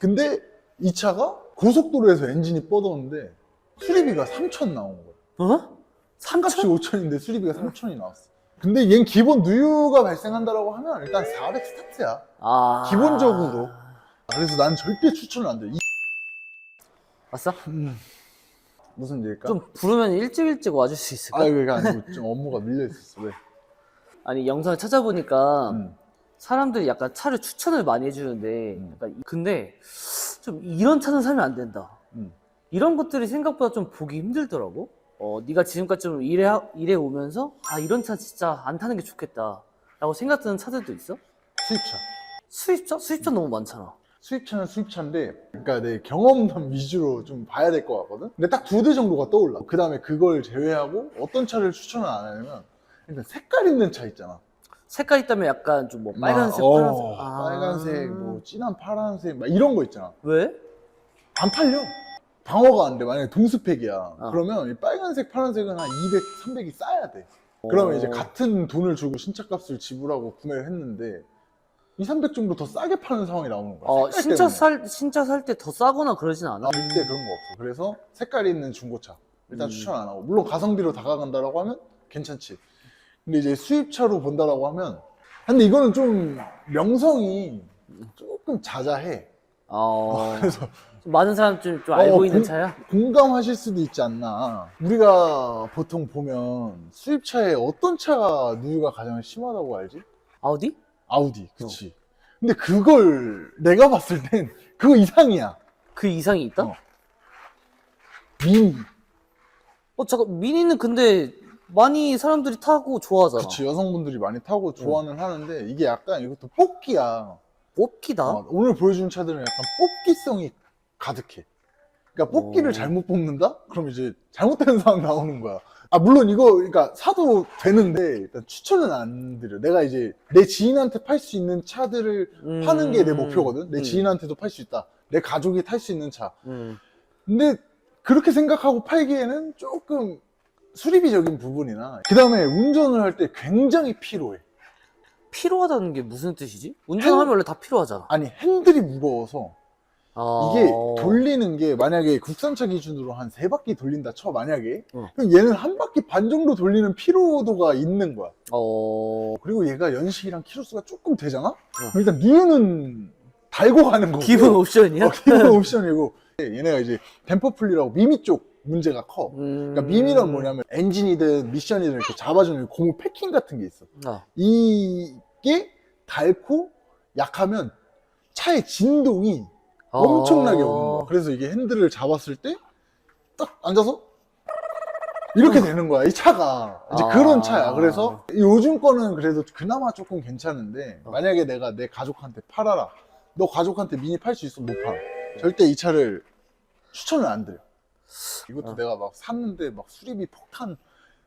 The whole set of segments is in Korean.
근데 이 차가 고속도로에서 엔진이 뻗었는데 수리비가 3천 나온 거야. 어? 상값이 5천인데 수리비가 3천이 나왔어. 근데 얜 기본 누유가 발생한다라고 하면 일단 400 스타트야. 아. 기본적으로. 그래서 난 절대 추천을 안 돼. 이- 왔어? 무슨 일일까? 좀 부르면 일찍 일찍 와줄 수 있을까? 아, 그게 아니고 좀 업무가 밀려 있었어. 왜? 아니 영상을 찾아보니까 음. 사람들이 약간 차를 추천을 많이 해주는데 음. 약간 이- 근데 좀 이런 차는 사면 안 된다. 음. 이런 것들이 생각보다 좀 보기 힘들더라고. 어, 네가 지금까지 좀 일해 일해 오면서 아 이런 차 진짜 안 타는 게 좋겠다라고 생각 드는 차들도 있어? 수입차. 수입차? 수입차 너무 많잖아. 수입차는 수입차인데, 그러니까 내 경험담 위주로 좀 봐야 될 것 같거든? 근데 딱 두 대 정도가 떠올라. 그 다음에 그걸 제외하고 어떤 차를 추천을 안 하냐면, 일단 색깔 있는 차 있잖아. 색깔 있다면 약간 좀뭐 빨간색, 막, 파란색. 어, 아. 빨간색, 뭐 진한 파란색, 막 이런 거 있잖아. 왜? 안 팔려. 방어가 안 돼. 만약에 동스펙이야. 어. 그러면 이 빨간색, 파란색은 한 200, 300이 싸야 돼. 그러면 어. 이제 같은 돈을 주고 신차값을 지불하고 구매를 했는데 2, 300 정도 더 싸게 파는 상황이 나오는 거야. 어, 색깔 신차 때문에. 살 신차 살 때 더 싸거나 그러진 않아. 아, 절대 그런 거 없어. 그래서 색깔 있는 중고차 일단 음. 추천 안 하고 물론 가성비로 다가간다라고 하면 괜찮지. 근데 이제 수입차로 본다라고 하면 근데 이거는 좀 명성이 조금 자자해. 어, 그래서 많은 사람들이 좀 알고 어, 있는 공- 차야? 공감하실 수도 있지 않나. 우리가 보통 보면 수입차에 어떤 차가 누유가 가장 심하다고 알지? 아우디? 아우디, 그치. 근데 그걸 내가 봤을 땐 그거 이상이야. 그 이상이 있다? 어. 어, 미니. 잠깐 미니는 근데 많이 사람들이 타고 좋아하잖아. 그치, 여성분들이 많이 타고 좋아는 하는데 이게 약간 이것도 뽑기야. 뽑기다. 어, 오늘 보여준 차들은 약간 뽑기성이 가득해. 그러니까 뽑기를 오. 잘못 뽑는다? 그럼 이제 잘못된 상황 나오는 거야. 아 물론 이거 그러니까 사도 되는데 일단 추천은 안 드려. 내가 이제 내 지인한테 팔 수 있는 차들을 음. 파는 게 내 목표거든. 내 음. 지인한테도 팔 수 있다. 내 가족이 탈 수 있는 차. 음. 근데 그렇게 생각하고 팔기에는 조금 수리비적인 부분이나 그 다음에 운전을 할 때 굉장히 피로해. 필요하다는 게 무슨 뜻이지? 운전하면 원래 다 필요하잖아. 아니 핸들이 무거워서 아. 이게 돌리는 게 만약에 국산차 기준으로 한 세 바퀴 돌린다 쳐 만약에 어. 그럼 얘는 한 바퀴 반 정도 돌리는 피로도가 있는 거야 어. 그리고 얘가 연식이랑 키로수가 조금 되잖아 그럼 일단 니은은 달고 가는 거고 기본 옵션이야? 어, 기본 옵션이고 얘네가 이제 댐퍼 풀리라고 미미 쪽 문제가 커 음. 그러니까 미미란 뭐냐면 엔진이든 미션이든 이렇게 잡아주는 고무 패킹 같은 게 있어 아. 이게 닳고 약하면 차의 진동이 엄청나게 아. 오는 거야. 그래서 이게 핸들을 잡았을 때 딱 앉아서 이렇게 되는 거야. 이 차가 이제 아. 그런 차야. 그래서 요즘 거는 그래도 그나마 조금 괜찮은데 어. 만약에 내가 내 가족한테 팔아라. 너 가족한테 미니 팔 수 있으면 못 팔아. 절대 이 차를 추천을 안 드려. 이것도 어. 내가 막 샀는데 막 수리비 폭탄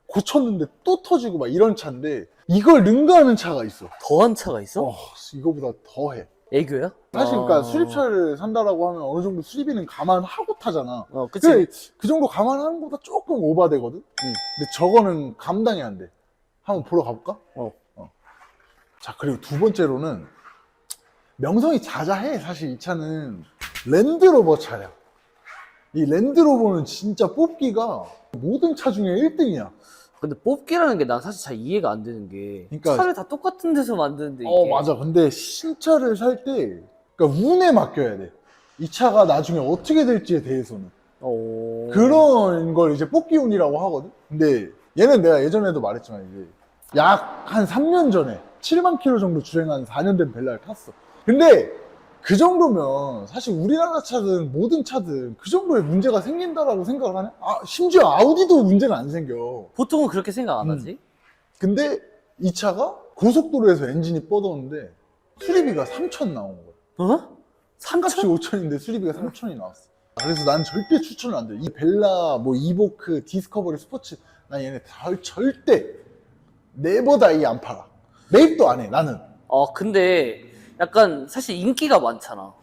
고쳤는데 또 터지고 막 이런 차인데 이걸 능가하는 차가 있어. 더한 차가 있어? 어, 이거보다 더해. 애교야? 사실 아. 그러니까 수입차를 산다라고 하면 어느 정도 수리비는 감안하고 타잖아. 어, 그치. 그, 그 정도 감안하는 것보다 조금 오바되거든? 근데 저거는 감당이 안 돼. 한번 보러 가볼까? 어. 자, 그리고 두 번째로는 명성이 자자해. 사실 이 차는 랜드로버 차량. 이 랜드로버는 진짜 뽑기가 모든 차 중에 1등이야. 근데 뽑기라는 게 난 사실 잘 이해가 안 되는 게 그러니까- 차를 다 똑같은 데서 만드는데 이게 어, 맞아. 근데 신차를 살 때, 그러니까 운에 맡겨야 돼. 이 차가 나중에 어떻게 될지에 대해서는. 어... 그런 걸 이제 뽑기 운이라고 하거든? 근데 얘는 내가 예전에도 말했지만 이제 약 한 3년 전에 7만 킬로 정도 주행한 4년 된 벨라를 탔어. 근데 그 정도면 사실 우리나라 차든 모든 차든 그 정도의 문제가 생긴다라고 생각을 하네? 아, 심지어 아우디도 문제가 안 생겨. 보통은 그렇게 생각 안 음. 하지? 근데 이 차가 고속도로에서 엔진이 뻗었는데 수리비가 3천 나온 거야. 어? 상값이 5천인데 수리비가 3천이 나왔어. 그래서 난 절대 추천을 안 돼. 이 벨라, 뭐 이보크, 디스커버리, 스포츠, 난 얘네 다 절대 네버다 이 안 팔아. 매입도 안 해. 나는 어 근데 약간 사실 인기가 많잖아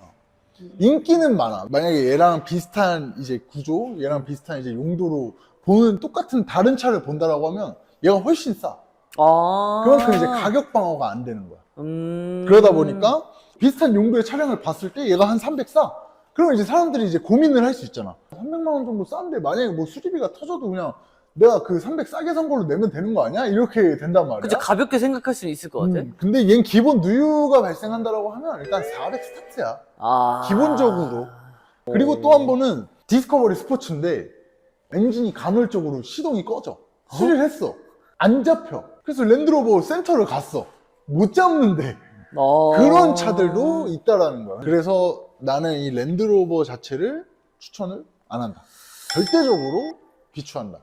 인기는 많아. 만약에 얘랑 비슷한 이제 구조, 얘랑 비슷한 이제 용도로 보는 똑같은 다른 차를 본다라고 하면 얘가 훨씬 싸. 아 그만큼 이제 가격 방어가 안 되는 거야. 음... 그러다 보니까 비슷한 용도의 차량을 봤을 때 얘가 한 300 싸. 그러면 이제 사람들이 이제 고민을 할 수 있잖아. 300만 원 정도 싼데 만약에 뭐 수리비가 터져도 그냥 내가 그 300 싸게 산 걸로 내면 되는 거 아니야? 이렇게 된단 말이야. 그치 가볍게 생각할 수 있을 것 같아. 음, 근데 얜 기본 누유가 발생한다라고 하면 일단 400 스타트야. 아 기본적으로. 그리고 또 한 번은 디스커버리 스포츠인데 엔진이 간헐적으로 시동이 꺼져. 수리를 했어. 안 잡혀. 그래서 랜드로버 센터를 갔어. 못 잡는데. 어... 그런 차들도 있다라는 거야. 그래서 나는 이 랜드로버 자체를 추천을 안 한다. 절대적으로 비추한다.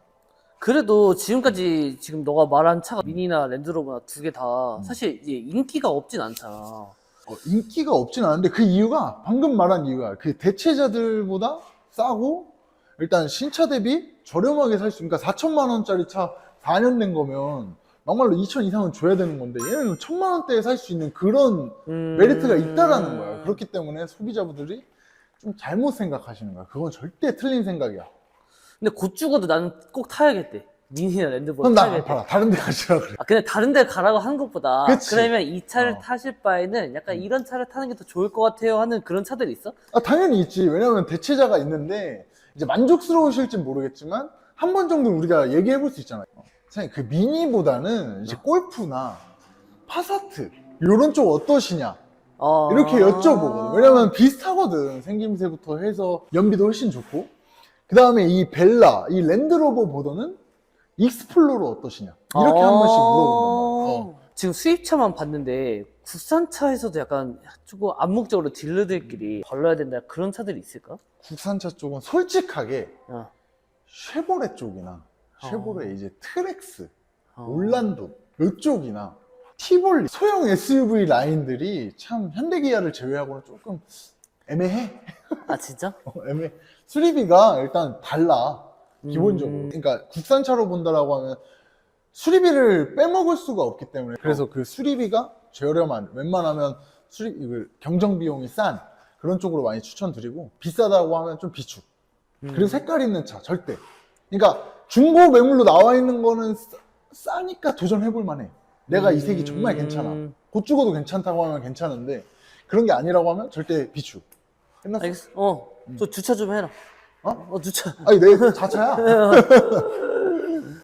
그래도 지금까지 지금 너가 말한 차가 미니나 랜드로버나 두 개다 음. 사실 이제 인기가 없진 않잖아. 어, 인기가 없진 않은데 그 이유가 방금 말한 이유가 그 대체자들보다 싸고 일단 신차 대비 저렴하게 살 수, 그러니까 4천만 원짜리 차 4년 된 거면 막말로 2천 이상은 줘야 되는 건데 얘는 천만 원대에 살 수 있는 그런 음... 메리트가 있다라는 거야. 그렇기 때문에 소비자분들이 좀 잘못 생각하시는 거야. 그건 절대 틀린 생각이야. 근데 곧 죽어도 나는 꼭 타야겠대. 미니나 랜드로버 그럼 나 안 타야겠대. 팔아. 다른 데 가시라 그래. 아 근데 다른 데 가라고 하는 것보다 그치. 그러면 이 차를 어. 타실 바에는 약간 음. 이런 차를 타는 게 더 좋을 것 같아요 하는 그런 차들이 있어? 아, 당연히 있지. 왜냐면 대체자가 있는데 이제 만족스러우실지 모르겠지만 한 번 정도 우리가 얘기해 볼 수 있잖아요. 선생님, 그 미니보다는 이제 골프나 파사트 이런 쪽 어떠시냐 어... 이렇게 여쭤보거든. 왜냐면 비슷하거든. 생김새부터 해서 연비도 훨씬 좋고 그 다음에 이 벨라, 이 랜드로버 보다는 익스플로러 어떠시냐 이렇게 한 번씩 물어본단 말이야. 어. 지금 수입차만 봤는데 국산차에서도 약간 조금 암묵적으로 딜러들끼리 걸러야 된다 그런 차들이 있을까? 국산차 쪽은 솔직하게 어. 쉐보레 쪽이나 쉐보레 어. 이제 트렉스, 어. 올란도 이쪽이나 티볼리 소형 SUV 라인들이 참 현대기아를 제외하고는 조금 애매해. 아 진짜? 어, 애매. 수리비가 일단 달라 기본적으로. 음. 그러니까 국산차로 본다라고 하면 수리비를 빼먹을 수가 없기 때문에 그래서 그 수리비가 저렴한 웬만하면 수리 이걸 경정 비용이 싼 그런 쪽으로 많이 추천드리고 비싸다고 하면 좀 비축. 그리고 색깔 있는 차 절대. 그러니까 중고 매물로 나와 있는 거는 싸, 싸니까 도전해볼 만해. 내가 이 색이 정말 괜찮아. 음. 곧 죽어도 괜찮다고 하면 괜찮은데 그런 게 아니라고 하면 절대 비추. 끝났어. 알겠어. 어, 저 주차 좀 해라. 어? 어, 주차. 아니 내 자차야.